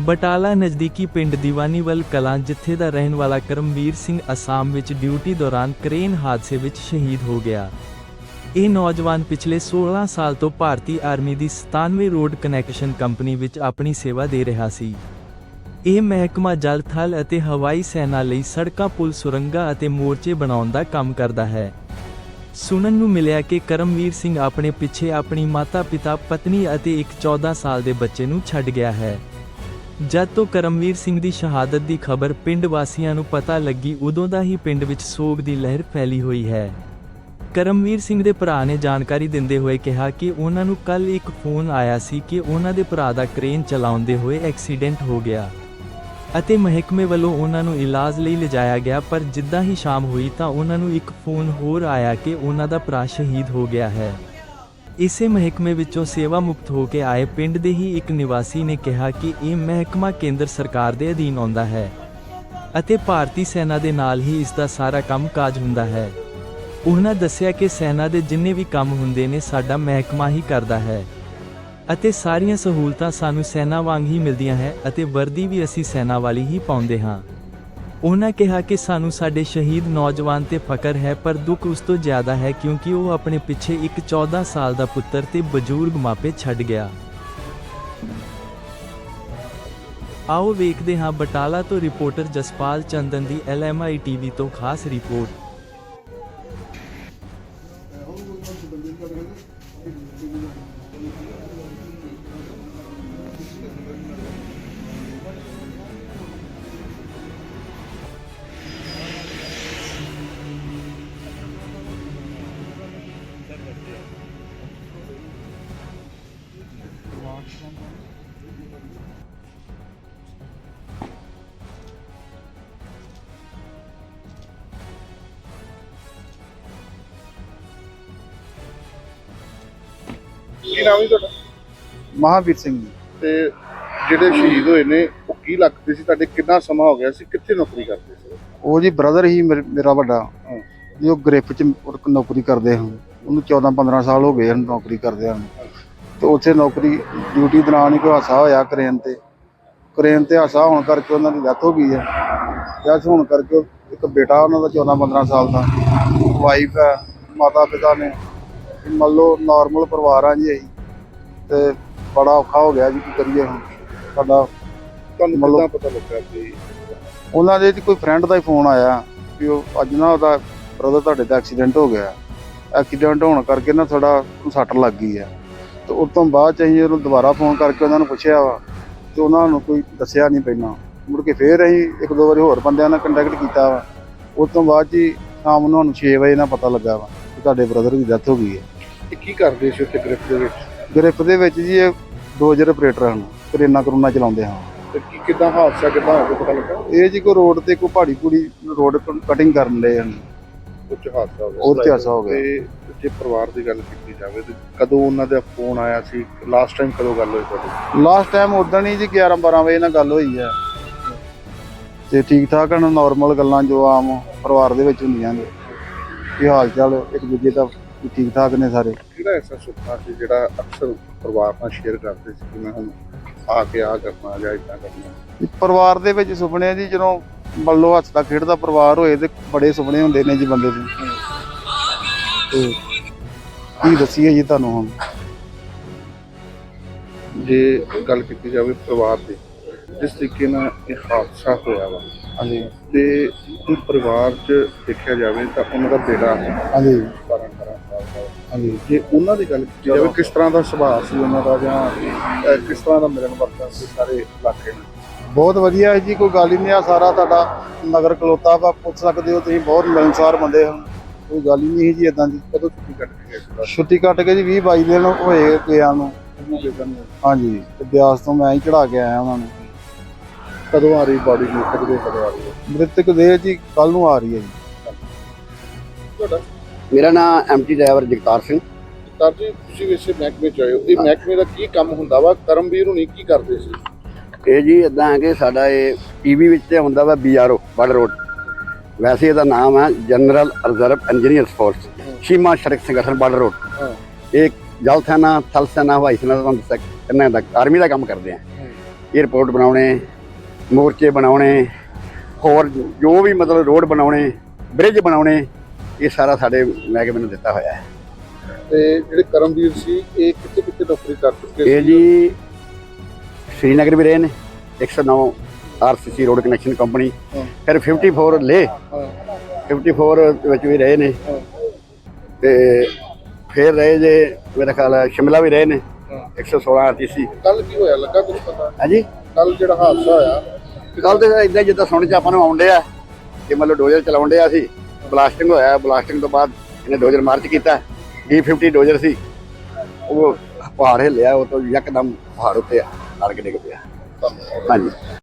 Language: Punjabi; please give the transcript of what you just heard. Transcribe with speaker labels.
Speaker 1: ਬਟਾਲਾ ਨਜ਼ਦੀਕੀ ਪਿੰਡ ਦੀਵਾਨੀਵਲ ਕਲਾਂ ਜਿੱਥੇ ਦਾ ਰਹਿਣ ਵਾਲਾ ਕਰਮਵੀਰ ਸਿੰਘ ਅਸਾਮ ਵਿੱਚ ਡਿਊਟੀ ਦੌਰਾਨ ਕ੍ਰੇਨ ਹਾਦਸੇ ਵਿੱਚ ਸ਼ਹੀਦ ਹੋ ਗਿਆ। ਇਹ ਨੌਜਵਾਨ ਪਿਛਲੇ 16 ਸਾਲ ਤੋਂ ਭਾਰਤੀ ਆਰਮੀ ਦੀ 97 ਰੋਡ ਕਨੈਕਸ਼ਨ ਕੰਪਨੀ ਵਿੱਚ ਆਪਣੀ ਸੇਵਾ ਦੇ ਰਿਹਾ ਸੀ। ਇਹ ਮਹਿਕਮਾ ਜਲ, ਥਲ ਅਤੇ ਹਵਾਈ ਸੈਨਾ ਲਈ ਸੜਕਾਂ, ਪੁਲ, ਸੁਰੰਗਾਂ ਅਤੇ ਮੋਰਚੇ ਬਣਾਉਣ ਦਾ ਕੰਮ ਕਰਦਾ ਹੈ। ਸੁਣਨ ਨੂੰ ਮਿਲਿਆ ਕਿ ਕਰਮਵੀਰ ਸਿੰਘ ਆਪਣੇ ਪਿੱਛੇ ਆਪਣੀ ਮਾਤਾ-ਪਿਤਾ, ਪਤਨੀ ਅਤੇ ਇੱਕ 14 ਸਾਲ ਦੇ ਬੱਚੇ ਨੂੰ ਛੱਡ ਗਿਆ ਹੈ। ਜਦ ਤੋਂ ਕਰਮਵੀਰ ਸਿੰਘ ਦੀ ਸ਼ਹਾਦਤ ਦੀ ਖਬਰ ਪਿੰਡ ਵਾਸੀਆਂ ਨੂੰ ਪਤਾ ਲੱਗੀ, ਉਦੋਂ ਦਾ ਹੀ ਪਿੰਡ ਵਿੱਚ ਸੋਗ ਦੀ ਲਹਿਰ ਫੈਲੀ ਹੋਈ ਹੈ। ਕਰਮਵੀਰ ਸਿੰਘ ਦੇ ਭਰਾ ਨੇ ਜਾਣਕਾਰੀ ਦਿੰਦੇ ਹੋਏ ਕਿਹਾ ਕਿ ਉਹਨਾਂ ਨੂੰ ਕੱਲ ਇੱਕ ਫੋਨ ਆਇਆ ਸੀ ਕਿ ਉਹਨਾਂ ਦੇ ਭਰਾ ਦਾ ਕ੍ਰੇਨ ਚਲਾਉਂਦੇ ਹੋਏ ਐਕਸੀਡੈਂਟ ਹੋ ਗਿਆ ਅਤੇ ਮਹਿਕਮੇ ਵੱਲੋਂ ਉਹਨਾਂ ਨੂੰ ਇਲਾਜ ਲਈ ਲਿਜਾਇਆ ਗਿਆ, ਪਰ ਜਿੱਦਾਂ ਹੀ ਸ਼ਾਮ ਹੋਈ ਤਾਂ ਉਹਨਾਂ ਨੂੰ ਇੱਕ ਫੋਨ ਹੋਰ ਆਇਆ ਕਿ ਉਹਨਾਂ ਦਾ ਭਰਾ ਸ਼ਹੀਦ ਹੋ ਗਿਆ ਹੈ। ਇਸੇ ਮਹਿਕਮੇ ਵਿੱਚੋਂ ਸੇਵਾ ਮੁਕਤ ਹੋ ਕੇ ਆਏ ਪਿੰਡ ਦੇ ਹੀ ਇੱਕ ਨਿਵਾਸੀ ਨੇ ਕਿਹਾ ਕਿ ਇਹ ਮਹਿਕਮਾ ਕੇਂਦਰ ਸਰਕਾਰ ਦੇ ਅਧੀਨ ਆਉਂਦਾ ਹੈ ਅਤੇ ਭਾਰਤੀ ਸੈਨਾ ਦੇ ਨਾਲ ਹੀ ਇਸ ਦਾ ਸਾਰਾ ਕੰਮ ਕਾਜ ਹੁੰਦਾ ਹੈ। ਉਹਨਾਂ ਦੱਸਿਆ ਕਿ ਸੈਨਾ ਦੇ ਜਿੰਨੇ ਵੀ ਕੰਮ ਹੁੰਦੇ ਨੇ ਸਾਡਾ ਮਹਿਕਮਾ ਹੀ ਕਰਦਾ ਹੈ ਅਤੇ ਸਾਰੀਆਂ ਸਹੂਲਤਾਂ ਸਾਨੂੰ ਸੈਨਾ ਵਾਂਗ ਹੀ ਮਿਲਦੀਆਂ ਹੈ ਅਤੇ ਵਰਦੀ ਵੀ ਅਸੀਂ ਸੈਨਾ ਵਾਲੀ ਹੀ ਪਾਉਂਦੇ ਹਾਂ। ਉਹਨਾਂ ਕਿਹਾ ਕਿ ਸਾਨੂੰ ਸਾਡੇ ਸ਼ਹੀਦ ਨੌਜਵਾਨ ਤੇ ਫਕਰ ਹੈ, ਪਰ ਦੁੱਖ ਉਸ ਤੋਂ ਜ਼ਿਆਦਾ ਹੈ ਕਿਉਂਕਿ ਉਹ ਆਪਣੇ ਪਿੱਛੇ ਇੱਕ 14 ਸਾਲ ਦਾ ਪੁੱਤਰ ਤੇ ਬਜ਼ੁਰਗ ਮਾਪੇ ਛੱਡ ਗਿਆ। ਆਓ ਵੇਖਦੇ ਹਾਂ ਬਟਾਲਾ ਤੋਂ ਰਿਪੋਰਟਰ ਜਸਪਾਲ ਚੰਦਨ ਦੀ ਐਲਐਮਆਈ ਟੀਵੀ ਤੋਂ ਖਾਸ ਰਿਪੋਰਟ।
Speaker 2: ਕੀ ਨਾਮ ਹੈ ਤੁਹਾਡਾ?
Speaker 3: ਮਹਾਵੀਰ ਸਿੰਘ ਜੀ।
Speaker 2: ਤੇ ਜਿਹੜੇ ਸ਼ਹੀਦ ਹੋਏ ਨੇ ਉਹ ਕੀ ਲੱਗਦੇ ਸੀ? ਤੁਹਾਡੇ ਕਿੰਨਾ ਸਮਾਂ ਹੋ ਗਿਆ ਸੀ? ਕਿੱਥੇ ਨੌਕਰੀ ਕਰਦੇ ਸੀ?
Speaker 3: ਉਹ ਜੀ ਬ੍ਰਦਰ ਹੀ ਮੇਰੇ- ਮੇਰਾ ਵੱਡਾ। ਜੋ ਗ੍ਰਿਫ ਚ ਨੌਕਰੀ ਕਰਦੇ ਹਨ ਉਹਨੂੰ 14 15 ਸਾਲ ਹੋ ਗਏ ਹਨ ਨੌਕਰੀ ਕਰਦੇ ਹਨ ਤੇ ਉੱਥੇ ਨੌਕਰੀ ਡਿਊਟੀ ਦੌਰਾਨ ਹੀ ਕੋਈ ਹਾਸਾ ਹੋਇਆ ਕ੍ਰੇਨ ਤੇ। ਕ੍ਰੇਨ ਤੇ ਹਾਸਾ ਹੋਣ ਕਰਕੇ ਉਹਨਾਂ ਦੀ ਡੈਥ ਹੋ ਗਈ ਹੈ। ਡੈਥ ਹੋਣ ਕਰਕੇ ਇੱਕ ਬੇਟਾ ਉਹਨਾਂ ਦਾ 14 15 ਸਾਲ ਦਾ। ਵਾਈਫ ਹੈ ਮਾਤਾ ਪਿਤਾ ਨੇ। ਮੰਨ ਲਓ ਨਾਰਮਲ ਪਰਿਵਾਰ ਆ ਜੀ ਅਸੀਂ। ਤੇ ਬੜਾ ਔਖਾ ਹੋ ਗਿਆ ਜੀ ਕੀ ਕਰੀਏ ਹੁਣ। ਸਾਡਾ
Speaker 2: ਤੁਹਾਨੂੰ ਕਿੱਦਾਂ ਪਤਾ ਲੱਗਾ ਕਿ
Speaker 3: ਉਹਨਾਂ ਦੇ ਕੋਈ ਫਰੈਂਡ ਦਾ ਹੀ ਫੋਨ ਆਇਆ ਵੀ ਉਹ ਅੱਜ ਨਾ ਉਹਦਾ ਬ੍ਰਦਰ ਤੁਹਾਡੇ ਦਾ ਐਕਸੀਡੈਂਟ ਹੋ ਗਿਆ। ਐਕਸੀਡੈਂਟ ਹੋਣ ਕਰਕੇ ਨਾ ਥੋੜਾ ਸੱਟ ਲੱਗ ਗਈ ਹੈ। ਤੇ ਉਸ ਤੋਂ ਬਾਅਦ ਚ ਅਸੀਂ ਉਹਨੂੰ ਦੁਬਾਰਾ ਫੋਨ ਕਰਕੇ ਉਹਨਾਂ ਨੂੰ ਪੁੱਛਿਆ ਵਾ ਤੇ ਉਹਨਾਂ ਨੂੰ ਕੋਈ ਦੱਸਿਆ ਨਹੀਂ ਪਹਿਲਾਂ। ਮੁੜ ਕੇ ਫੇਰ ਅਸੀਂ ਇੱਕ ਦੋ ਵਾਰੀ ਹੋਰ ਬੰਦਿਆਂ ਨਾਲ ਕੰਟੈਕਟ ਕੀਤਾ ਵਾ। ਉਸ ਤੋਂ ਬਾਅਦ ਜੀ ਸ਼ਾਮ ਨੂੰ ਸਾਨੂੰ 6 ਵਜੇ ਨਾਲ ਪਤਾ ਲੱਗਾ ਵਾ ਕਿ ਤੁਹਾਡੇ ਬ੍ਰਦਰ ਦੀ ਡੈਥ ਹੋ ਗਈ ਹੈ।
Speaker 2: ਇਹ ਕੀ ਕਰਦੇ ਸੀ ਉੱਥੇ ਗ੍ਰਿਫ ਦੇ ਵਿੱਚ?
Speaker 3: ਗ੍ਰਿਫ ਦੇ ਵਿੱਚ ਜੀ ਇਹ ਡੋਜ਼ਰ ਆਪਰੇਟਰ ਹਨ ਕਰੇਨਾ ਕਰੂਨਾ ਚਲਾਉਂਦੇ ਹਨ।
Speaker 2: ਤੇ ਕੀ ਕਿੱਦਾਂ ਹਾਦਸਾ ਕਿੱਦਾਂ ਹੋ ਗਿਆ ਪਤਾ ਲੱਗਾ?
Speaker 3: ਇਹ ਜੀ ਕੋਈ ਰੋਡ ਤੇ ਕੋਈ ਪਹਾੜੀ ਪੂੜੀ ਰੋਡ ਕਟਿੰਗ ਕਰਨ ਲਏ ਹਨ।
Speaker 2: ਉੱਚ ਹਾਦਸਾ ਹੋ ਗਿਆ।
Speaker 3: ਉਹ 'ਚ ਹਾਦਸਾ ਹੋ ਗਿਆ।
Speaker 2: ਜੇ ਪਰਿਵਾਰ ਦੀ ਗੱਲ ਕੀਤੀ ਜਾਵੇ ਤੇ ਕਦੋਂ ਉਹਨਾਂ ਦਾ ਫੋਨ ਆਇਆ ਸੀ? ਲਾਸਟ ਟਾਈਮ ਕਦੋਂ ਗੱਲ ਹੋਈ ਤੁਹਾਡੀ?
Speaker 3: ਲਾਸਟ ਟਾਈਮ ਉਦੋਂ ਹੀ ਜੀ 11 12 ਵਜੇ ਨਾਲ ਗੱਲ ਹੋਈ ਹੈ ਤੇ ਠੀਕ ਠਾਕ ਹਨ ਨਾਰਮਲ ਗੱਲਾਂ ਜੋ ਆਮ ਪਰਿਵਾਰ ਦੇ ਵਿੱਚ ਹੁੰਦੀਆਂ ਨੇ। ਕੀ ਹਾਲ ਚਾਲ ਇੱਕ ਦੂਜੇ ਦਾ ਠੀਕ ਠਾਕ ਨੇ ਸਾਰੇ।
Speaker 2: ਕਿਹੜਾ ਐਸਾ ਸੁਪਨਾ ਸੀ ਜਿਹੜਾ ਅਕਸਰ ਪਰਿਵਾਰ ਨਾਲ ਸ਼ੇਅਰ ਕਰਦੇ ਸੀ ਕਿ ਮੈਂ ਹੁਣ ਆ ਕੇ ਆ ਕਰਨਾ ਜਾਂ ਇਦਾਂ ਕਰਨਾ?
Speaker 3: ਪਰਿਵਾਰ ਦੇ ਵਿੱਚ ਸੁਪਨੇ ਆ ਜੀ ਜਦੋਂ ਮੰਨ ਲਓ ਹੱਸਦਾ ਖੇਡਦਾ ਪਰਿਵਾਰ ਹੋਏ ਤੇ ਬੜੇ ਸੁਪਨੇ ਹੁੰਦੇ ਨੇ ਜੀ ਬੰਦੇ ਦੇ। ਤੇ ਕੀ ਦੱਸੀਏ ਜੀ ਤੁਹਾਨੂੰ ਹੁਣ?
Speaker 2: ਜੇ ਗੱਲ ਕੀਤੀ ਜਾਵੇ ਪਰਿਵਾਰ ਦੀ ਜਿਸ ਤਰੀਕੇ ਨਾਲ ਇਹ ਹਾਦਸਾ ਹੋਇਆ ਵਾ
Speaker 3: ਹਾਂਜੀ।
Speaker 2: ਤੇ ਹੁਣ ਪਰਿਵਾਰ 'ਚ ਦੇਖਿਆ ਜਾਵੇ ਤਾਂ ਉਹਨਾਂ ਦਾ ਬੇਟਾ
Speaker 3: ਹਾਂਜੀ।
Speaker 2: 12 18 ਸਾਲ ਦਾ।
Speaker 3: ਹਾਂਜੀ।
Speaker 2: ਜੇ ਉਹਨਾਂ ਦੀ ਗੱਲ ਕੀਤੀ ਜਾਵੇ ਕਿਸ ਤਰ੍ਹਾਂ ਦਾ ਸੁਭਾਅ ਸੀ ਉਹਨਾਂ ਦਾ ਜਾਂ ਕਿਸ ਤਰ੍ਹਾਂ ਦਾ ਮਿਲਣ ਵਰਤਨ ਸੀ ਸਾਰੇ ਇਲਾਕੇ ਨੂੰ
Speaker 3: ਬਹੁਤ ਵਧੀਆ ਹੈ ਜੀ ਕੋਈ ਗੱਲ ਹੀ ਨਹੀਂ ਆ ਸਾਰਾ ਤੁਹਾਡਾ ਨਗਰ ਕਲੋਤਾ ਵਾ ਪੁੱਛ ਸਕਦੇ ਹੋ ਤੁਸੀਂ ਬਹੁਤ ਮਿਲਨਸਾਰ ਬੰਦੇ ਹਨ। ਕੋਈ ਗੱਲ ਹੀ ਨਹੀਂ ਜੀ ਇਦਾਂ ਦੀ
Speaker 2: ਕਦੋਂ ਛੁੱਟੀ ਕੱਟ ਕੇ ਗਏ
Speaker 3: ਛੁੱਟੀ ਕੱਟ ਕੇ ਜੀ 20 22 ਦਿਨ ਹੋਏ ਗਿਆ ਨੂੰ। ਹਾਂਜੀ ਤੇ ਬਿਆਸ ਤੋਂ ਮੈਂ ਹੀ ਚੜਾ ਕੇ ਆਇਆ ਉਹਨਾਂ ਨੂੰ।
Speaker 2: ਕਦੋਂ ਆ ਰਹੀ ਬਾਡੀ ਨੂੰ ਕਦੋਂ ਕਦੋਂ ਆ ਰਹੀ ਹੈ?
Speaker 3: ਮ੍ਰਿਤਕ ਦੇਹ ਜੀ ਕੱਲ ਨੂੰ ਆ ਰਹੀ ਹੈ ਜੀ।
Speaker 2: ਤੁਹਾਡਾ?
Speaker 4: ਮੇਰਾ ਨਾਮ MT driver Jagtar Singh.
Speaker 2: Sir ji ਤੁਸੀਂ ਇਸੇ ਮਹਿਕਮੇ ਚ ਆਏ ਹੋ। ਇਹ ਮਹਿਕਮੇ ਦਾ ਕੀ ਕੰਮ ਹੁੰਦਾ ਵਾ? ਕਰਮਵੀਰ ਹੁਣੀ ਕੀ ਕਰਦੇ ਸੀ?
Speaker 4: ਇਹ ਜੀ ਇਦਾਂ ਹੈ ਕਿ ਸਾਡਾ ਇਹ ਟੀਵੀ ਵਿੱਚ ਤੇ ਹੁੰਦਾ ਵਾ ਬੀਆਰਓ ਬੜ ਰੋਡ ਵੈਸੇ ਇਹਦਾ ਨਾਮ ਹੈ ਜਨਰਲ ਰਿਜ਼ਰਵ ਇੰਜੀਨੀਅਰ ਫੋਰਸ ਸੀਮਾ ਸੜਕ ਸੰਗਠਨ ਬੜ ਰੋਡ। ਇਹ ਜਲ ਸੈਨਾ ਥਲ ਸੈਨਾ ਹਵਾਈ ਸੈਨਾ ਦਾ ਦੱਸਿਆ ਕਿੰਨਾ ਦਾ ਆਰਮੀ ਦਾ ਕੰਮ ਕਰਦੇ ਆ। 에어ਪੋਰਟ ਬਣਾਉਣੇ ਮੋਰਚੇ ਬਣਾਉਣੇ ਹੋਰ ਜੋ ਵੀ ਮਤਲਬ ਰੋਡ ਬਣਾਉਣੇ ਬ੍ਰਿਜ ਬਣਾਉਣੇ ਇਹ ਸਾਰਾ ਸਾਡੇ ਮਹਿਕਮੇ ਨੂੰ ਦਿੱਤਾ ਹੋਇਆ ਹੈ।
Speaker 2: ਤੇ ਜਿਹੜੇ ਕਰਮਵੀਰ ਸੀ ਇਹ ਕਿੱਥੇ ਕਿੱਥੇ ਨੌਕਰੀ ਕਰ ਚੁੱਕੇ
Speaker 4: ਇਹ ਜੀ ਸ਼੍ਰੀਨਗਰ ਵੀ ਰਹੇ ਨੇ 109 ਆਰਸੀਸੀ ਰੋਡ ਕਨੈਕਸ਼ਨ ਕੰਪਨੀ। ਫਿਰ 54 ਲੇ।
Speaker 2: ਹਾਂ।
Speaker 4: 54 ਵਿੱਚ ਵੀ ਰਹੇ ਨੇ। ਤੇ ਫਿਰ ਰਹੇ ਜੇ ਮੇਰਾ ਖਿਆਲ ਹੈ ਸ਼ਿਮਲਾ ਵੀ ਰਹੇ ਨੇ।
Speaker 2: ਹਾਂ।
Speaker 4: 116 ਆਰਟੀਸੀ।
Speaker 2: ਕੱਲ ਕੀ ਹੋਇਆ? ਲੱਗਾ ਕੁਝ ਪਤਾ?
Speaker 4: ਹਾਂਜੀ?
Speaker 2: ਕੱਲ ਜਿਹੜਾ ਹਾਦਸਾ ਹੋਇਆ।
Speaker 4: ਕੱਲ ਤੇ ਇਦਾਂ ਜਿੱਦਾਂ ਸੁਣ ਚ ਆਪਾਂ ਨੂੰ ਆਉਂਦੇ ਆ ਕਿ ਮਤਲਬ ਡੋਜ਼ਰ ਚਲਾਉਂਦੇ ਆ ਸੀ। ਬਲਾਸਟਿੰਗ ਹੋਇਆ ਬਲਾਸਟਿੰਗ ਤੋਂ ਬਾਅਦ ਇਹਨੇ ਡੋਜ਼ਰ ਮਾਰਚ ਕੀਤਾ। D50 ਡੋਜ਼ਰ ਸੀ। ਉਹ ਪਹਾੜ ਹਿੱਲਿਆ ਉਹ ਤੋਂ ਯਕਦਮ ਪਹਾੜ ਉੱਤੇ ਅੜ ਕੇ ਡਿੱਗ ਪਿਆ। ਹਾਂਜੀ।